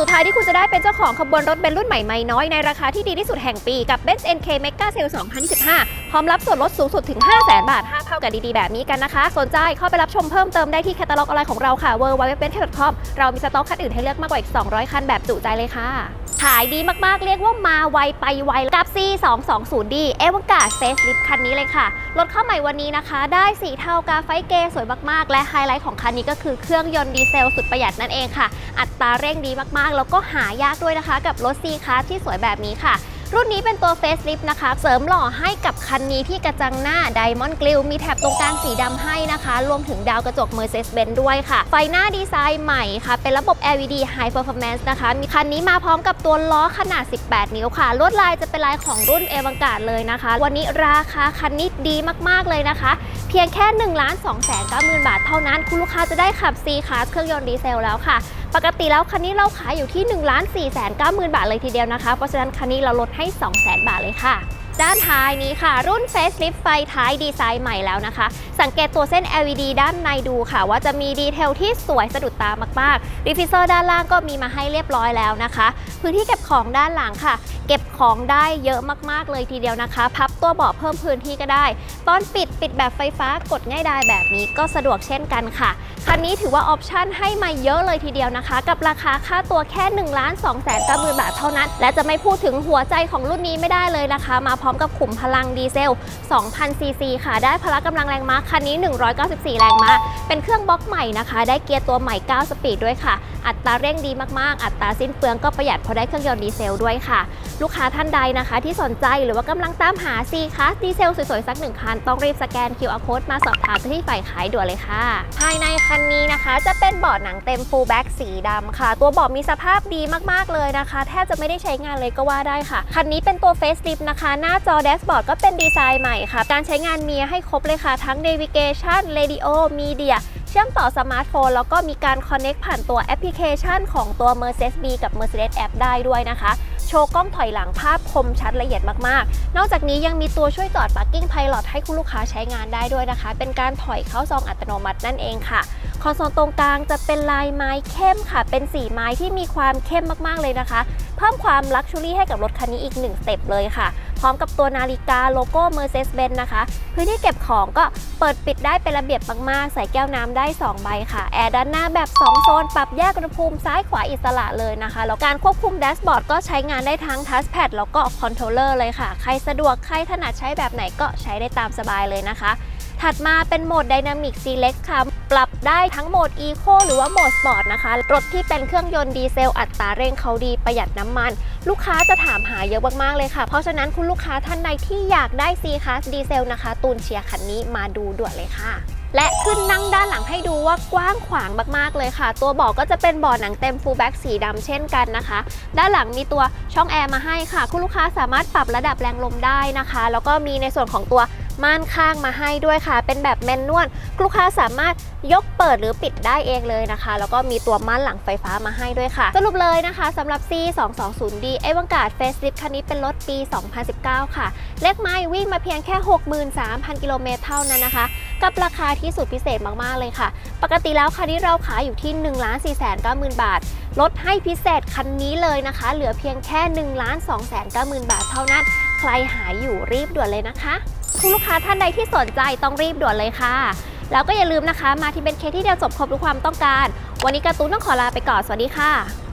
สุดท้ายที่คุณจะได้เป็นเจ้าของขบวนรถเบนซ์รุ่นใหม่ไม่น้อยในราคาที่ดีที่สุดแห่งปีกับ Benz NK Mega Sale 2025 พร้อมรับส่วนลดสูงสุดถึง 500,000 บาท 5 เท่ากับดีๆ แบบนี้กันนะคะ สนใจเข้าไปรับชมเพิ่มเติมได้ที่แคตตาล็อกออนไลน์ของเราค่ะ www.benz.com เรามีสต็อกคันอื่นให้เลือกมากกว่าอีก 200 คันแบบจุใจเลยค่ะขายดีมากๆ เรียกว่ามาไวไปไวกับ C 2 2 0 D เอวกาเฟสลิฟคันนี้เลยค่ะ รถเข้าใหม่วันนี้นะคะ ได้สีเทากาไฟเกย์สวยมากๆ และไฮไลท์ของคันนี้ก็คือเครื่องยนต์ดีเซลสุดประหยัดนั่นเองค่ะ อัตราเร่งดีมมาก ๆ แล้วก็หายากด้วยนะคะ กับรถ C ค a s ที่สวยแบบนี้ค่ะ รุ่นนี้เป็นตัวเฟสลิฟนะคะ เสริมหล่อให้กับคันนี้ที่กระจังหน้า Diamond Grille มีแถบตรงกลางสีดำให้นะคะ รวมถึงดาวกระจก Mercedes-Benz ด้วยค่ะ ไฟหน้าดีไซน์ใหม่ค่ะ เป็นระบบ LED High Performance นะคะ มีคันนี้มาพร้อมกับตัวล้อขนาด 18 นิ้วค่ะลวดลายจะเป็นลายของรุ่นเอวังการเลยนะคะ วันนี้ราคาคันนี้ดีมากๆเลยนะคะ เพียงแค่1 2 9 9 0 0 0 บาทเท่านั้น คุณลูกค้าจะได้ขับ C Class เครื่องยนต์ดีเซลแล้วค่ะ ปกติแล้วคันนี้เราขายอยู่ที่1 4 9 0 0 0 0 บาทเลยทีเดียวนะคะ เพราะฉะนั้นคันนี้เราลดให้ 2 0 0 0 0 0 บาทเลยค่ะด้านท้ายนี้ค่ะ รุ่น Facelift ไฟท้ายดีไซน์ใหม่แล้วนะคะ สังเกตตัวเส้น LED ด้านในดูค่ะ ว่าจะมีดีเทลที่สวยสะดุดตามากๆรีฟิเซอร์ด้านล่างก็มีมาให้เรียบร้อยแล้วนะคะพื้นที่เก็บของด้านหลังค่ะ เก็บของได้เยอะมากๆเลยทีเดียวนะคะ พับตัวเบาะเพิ่มพื้นที่ก็ได้ ตอนปิดปิดแบบไฟฟ้ากดง่ายดายแบบนี้ก็สะดวกเช่นกันค่ะ คันนี้ถือว่าออปชั่นให้มาเยอะเลยทีเดียวนะคะ กับราคาค่าตัวแค่1 2 9 0 0 0 0 บาทเท่านั้น และจะไม่พูดถึงหัวใจของรุ่นนี้ไม่ได้เลยนะคะ มาพร้อมกับขุมพลังดีเซล 2,000 ซีซีค่ะ ได้พละกำลังแรงม้าคันนี้ 194 แรงม้า เป็นเครื่องบล็อกใหม่นะคะ ได้เกียร์ตัวใหม่ 9 สปีดด้วยค่ะ อัตราเร่งดีมากๆ อัตราสิ้นเปลืองก็ประหยัดเพราะได้เครื่องยนต์ดีเซลด้วยค่ะ ลูกค้าท่านใดนะคะ ที่สนใจหรือว่ากำลังตามหา C ค a s ดีเซลสวยๆ สักหนึ่งคัน ต้องรีบสแกน QR code มาสอบถามที่ฝ่ายขายด่วนเลยค่ะ ภายในคันนี้นะคะ จะเป็นเบาะหนังเต็ม full back สีดำค่ะ ตัวเบาะมีสภาพดีมากๆเลยนะคะ แทบจะไม่ได้ใช้งานเลยก็ว่าได้ค่ะ คันนี้เป็นตัว facelift นะคะ หน้าจอแดชบอร์ดก็เป็นดีไซน์ใหม่ค่ะ การใช้งานมีให้ครบเลยค่ะ ทั้ง navigation radio media เชื่อมต่อสมาร์ทโฟน แล้วก็มีการคอนเน็กผ่านตัวแอปพลิเคชันของตัว Mercedes B กับ Mercedes App ได้ด้วยนะคะ โชว์กล้องถอยหลังภาพคมชัดละเอียดมากๆ นอกจากนี้ยังมีตัวช่วยจอด Parking Pilot ให้คุณลูกค้าใช้งานได้ด้วยนะคะ เป็นการถอยเข้าซองอัตโนมัตินั่นเองค่ะ อนโซลตรงกลางจะเป็นลายไม้เข้มค่ะ เป็นสีไม้ที่มีความเข้มมากๆเลยนะคะ เพิ่มความลักชัวรี่ให้กับรถคันนี้อีก1สเต็ปเลยค่ะ พร้อมกับตัวนาฬิกาโลโก้ Mercedes-Benz นะคะ พื้นที่เก็บของก็เปิดปิดได้เป็นระเบียบมากๆ ใส่แก้วน้ำได้ 2 ใบค่ะ แอร์ด้านหน้าแบบ 2 โซน ปรับแยกอุณหภูมิซ้ายขวาอิสระเลยนะคะ แล้วการควบคุมแดชบอร์ดก็ใช้งานได้ทั้งทัชแพดแล้วก็คอนโทรลเลอร์เลยค่ะ ใครสะดวกใครถนัดใช้แบบไหนก็ใช้ได้ตามสบายเลยนะคะ ถัดมาเป็นโหมด Dynamic Select ค่ะ ปรับได้ทั้งโหมด Eco หรือว่าโหมด Sport นะคะ รถที่เป็นเครื่องยนต์ดีเซลอัตราเร่งเขาดีประหยัดน้ำมัน ลูกค้าจะถามหาเยอะมากๆเลยค่ะ เพราะฉะนั้นคุณลูกค้าท่านใดที่อยากได้ C Class ดีเซลนะคะ ตูนเชียร์คันนี้มาดูด่วนเลยค่ะและขึ้นนั่งด้านหลังให้ดูว่ากว้างขวางมากๆเลยค่ะ ตัวเบาะก็จะเป็นเบาะหนังเต็ม full back สีดำเช่นกันนะคะ ด้านหลังมีตัวช่องแอร์มาให้ค่ะ คุณลูกค้าสามารถปรับระดับแรงลมได้นะคะ แล้วก็มีในส่วนของตัว ม่านข้างมาให้ด้วยค่ะ เป็นแบบแมนนวลลูกค้าสามารถยกเปิดหรือปิดได้เองเลยนะคะ แล้วก็มีตัวม่านหลังไฟฟ้ามาให้ด้วยค่ะ สรุปเลยนะคะสำหรับ C 2 2 0 D เอวังกาดเฟสลิฟคันนี้เป็นรถปี 2019 ค่ะ เลขไม้วิ่งมาเพียงแค่ 63,000 กิโลเมตรเท่านั้นนะคะ กับราคาที่สุดพิเศษมากๆเลยค่ะ ปกติแล้วคันนี้เราขายอยู่ที่ 1 4 9 0 0 0 บาท ลดให้พิเศษคันนี้เลยนะคะ เหลือเพียงแค่ 1 2 9 9 0 0 0 บาทเท่านั้น ใครหายอยู่รีบด่วนเลยนะคะ คุณลูกค้าท่านใดที่สนใจต้องรีบด่วนเลยค่ะ แล้วก็อย่าลืมนะคะ มาที่เบนเคที่เดียวจบครบทุกความต้องการ วันนี้การ์ตูนต้องขอลาไปก่อนสวัสดีค่ะ